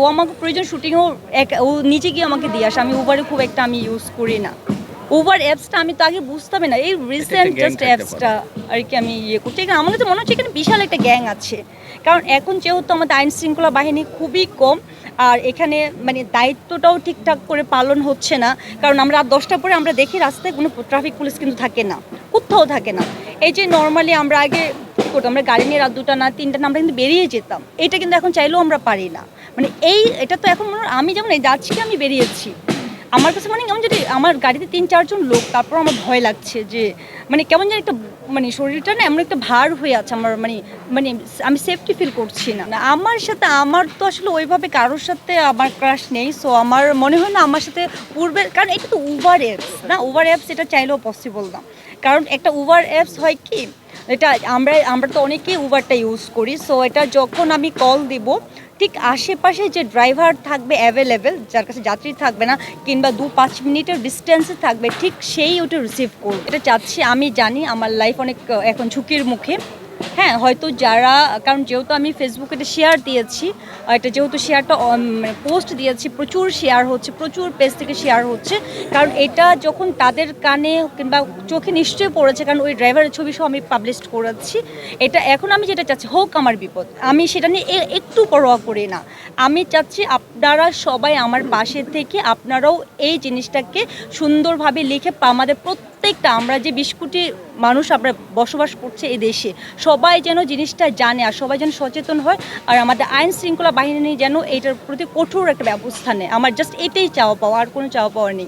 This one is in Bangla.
ও আমাকে প্রয়োজন শুটিংও এক ও নিজে গিয়ে আমাকে দিয়ে আসে। আমি উবারে খুব একটা আমি ইউজ করি না। উবার অ্যাপসটা আমি তো আগে বুঝতামই না। এই রিসেন্ট জাস্ট অ্যাপসটা আর কি আমি ইয়ে করছি। এখানে আমার কাছে মনে হচ্ছে এখানে বিশাল একটা গ্যাং আছে। কারণ এখন যেহেতু আমাদের আইন শৃঙ্খলা বাহিনী খুবই কম আর এখানে মানে দায়িত্বটাও ঠিকঠাক করে পালন হচ্ছে না। কারণ আমরা রাত দশটা পরে আমরা দেখি রাস্তায় কোনো ট্রাফিক পুলিশ কিন্তু থাকে না। কোথাও থাকে না। এই যে নর্মালি আমরা আগে কী করতাম আমরা গাড়ি নিয়ে রাত দুটা না তিনটা না, আমরা কিন্তু বেরিয়ে যেতাম। এটা কিন্তু এখন চাইলেও আমরা পারি না। মানে এই, এটা তো এখন আমি যেমন এই যাচ্ছি আমি বেরিয়েছি। আমার কাছে মানে কেমন যদি আমার গাড়িতে তিন, চারজন লোক, তারপর আমার ভয় লাগছে যে মানে কেমন যেন একটা মানে শরীরটা না এমন একটা ভার হয়ে আছে আমার মানে মানে আমি সেফটি ফিল করছি না। আমার সাথে, আমার তো আসলে ওইভাবে কারোর সাথে আমার ক্রাশ নেই সো আমার মনে হয় না আমার সাথে পূর্বে, কারণ এটা তো উবার অ্যাপস না? উবার অ্যাপস এটা চাইলেও পসিবল না। কারণ একটা উবার অ্যাপস হয় কি, এটা আমরা আমরা তো অনেকেই উবারটা ইউজ করি সো এটা যখন আমি কল দিব ঠিক আশেপাশে যে ড্রাইভার থাকবে অ্যাভেলেবেল যার কাছে যাত্রী থাকবে না, কিংবা দু পাঁচ মিনিটের ডিস্টেন্সে থাকবে, ঠিক সেই ওটা রিসিভ করবে। এটা চাচ্ছি, আমি জানি, আমার লাইফ অনেক, এখন ঝুঁকির মুখে। হ্যাঁ হয়তো যারা, কারণ যেহেতু আমি ফেসবুকে শেয়ার দিয়েছি এটা যেহেতু শেয়ারটা মানে পোস্ট দিয়েছি, প্রচুর শেয়ার হচ্ছে, প্রচুর পেজ থেকে শেয়ার হচ্ছে, কারণ এটা যখন তাদের কানে কিংবা চোখে নিশ্চয়ই পড়েছে, কারণ ওই ড্রাইভারের ছবি সহ আমি পাবলিশ করেছি, এটা এখন আমি যেটা চাচ্ছি, হোক আমার বিপদ, আমি সেটা নিয়ে একটু পরোয়া করি না। আমি চাচ্ছি আপনারা সবাই আমার পাশে থেকে আপনারাও এই জিনিসটাকে সুন্দরভাবে লিখে আমাদের প্রত্যেকটা, আমরা যে বিশ কোটি মানুষ আমরা বসবাস করছে এই দেশে, সবাই যেন জিনিসটা জানে আর সবাই যেন সচেতন হয় আর আমাদের আইন শৃঙ্খলা বাহিনী যেন এটার প্রতি কঠোর একটা ব্যবস্থা নেয়। আমার জাস্ট এটাই চাওয়া পাওয়া, আর কোনো চাওয়া পাওয়া নেই।